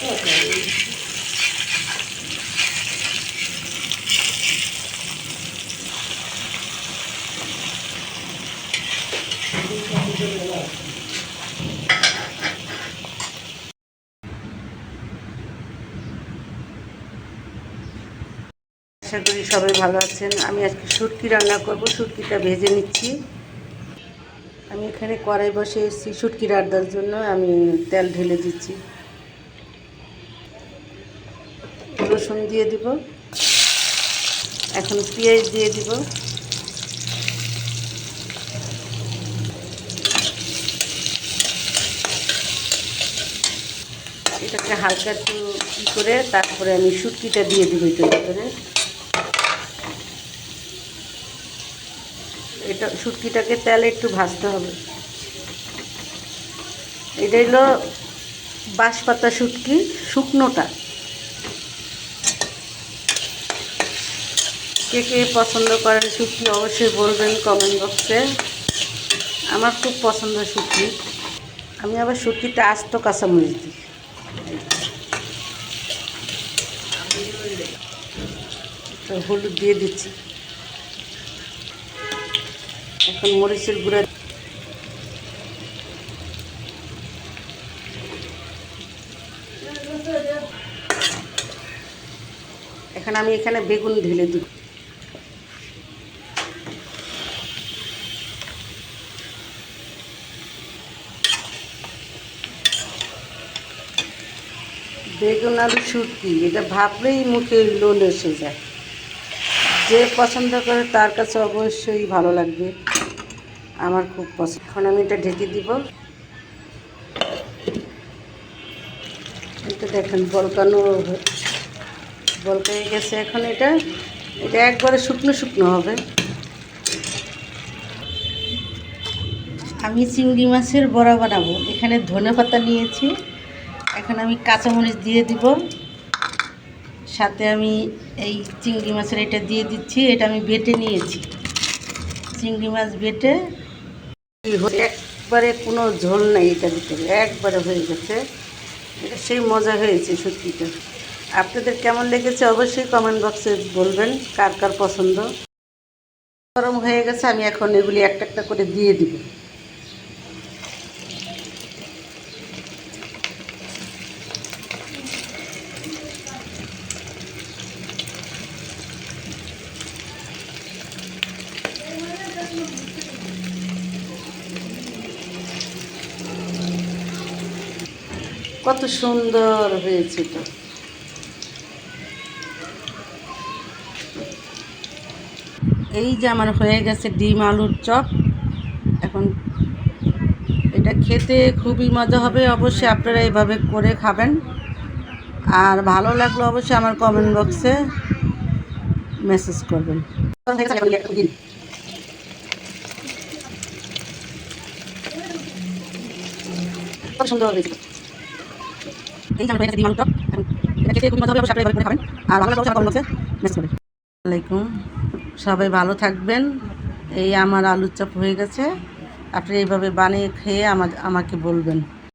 তো তাই। আশা করি সবাই ভালো আছেন। আমি আজকে শুটকি রান্না করব শুটকিটা ভেজে নিচ্ছি। আমি এখানে কড়াই বসে এসেছি শুটকি রান্নার জন্য। আমি তেল ঢেলে দিচ্ছি। রসুন দিয়ে দিব। এখন পেঁয়াজ দিয়ে দিব। এটাকে হালকা একটু ই করে তারপরে আমি শুটকিটা দিয়ে দিব এটার ভিতরে। এটা শুটকিটাকে তেলে একটু ভাজতে হবে। এটা হলো বাঁশপাতা শুটকি, শুকনোটা। কে কে পছন্দ করেন শুটকি অবশ্যই বলবেন কমেন্ট বক্সে আমার খুব পছন্দ শুটকি আমি আবার শুটকিটা আস্ত কাঁচামরিচ দিই। হলুদ দিয়ে দিচ্ছি। এখন মরিচের গুঁড়া এখন আমি এখানে বেগুন ঢেলে দিব বেগুন আলু শুটকি, এটা ভাবলেই মুখে লোল এসে যায়। যে পছন্দ করে তার কাছে অবশ্যই ভালো লাগবে। আমার খুব পছন্দ। এখন আমি এটা ঢেকে দিব। এটা দেখেন, বলকানো বলকাই গেছে এখন এটা। এটা একবারে শুকনো শুকনো হবে। আমি চিংড়ি মাছের বড়া বানাবো। এখানে ধনে পাতা নিয়েছি। এখন আমি কাঁচামরিচ দিয়ে দিব। সাথে আমি এই চিংড়ি মাছের এটা দিয়ে দিচ্ছি, এটা আমি বেটে নিয়েছি। চিংড়ি মাছ বেটে একবারে কোনো ঝোল নাই এটার ভিতরে, একবারে হয়ে গেছে। এটা সেই মজা হয়েছে সত্যিটা। আপনাদের কেমন লেগেছে অবশ্যই কমেন্ট বক্সে বলবেন, কার কার পছন্দ। গরম হয়ে গেছে, আমি এখন এগুলি একটা একটা করে দিয়ে দিব। কত সুন্দর হয়েছে তো এই যে আমার হয়ে গেছে ডিম আলুর চপ। এখন এটা খেতে খুবই মজা হবে, অবশ্যই আপনারা এইভাবে করে খাবেন। আর ভালো লাগল অবশ্যই আমার কমেন্ট বক্সে মেসেজ করবেন। কত সুন্দর হয়েছে এই জানো এটা এটা খুবই মজা হবে আপনারা খাবেন। আর বাংলা মেসেজ সবাই ভালো থাকবেন। এই আমার আলুর চপ হয়ে গেছে। আপনি এইভাবে বানিয়ে খেয়ে আমাকে বলবেন।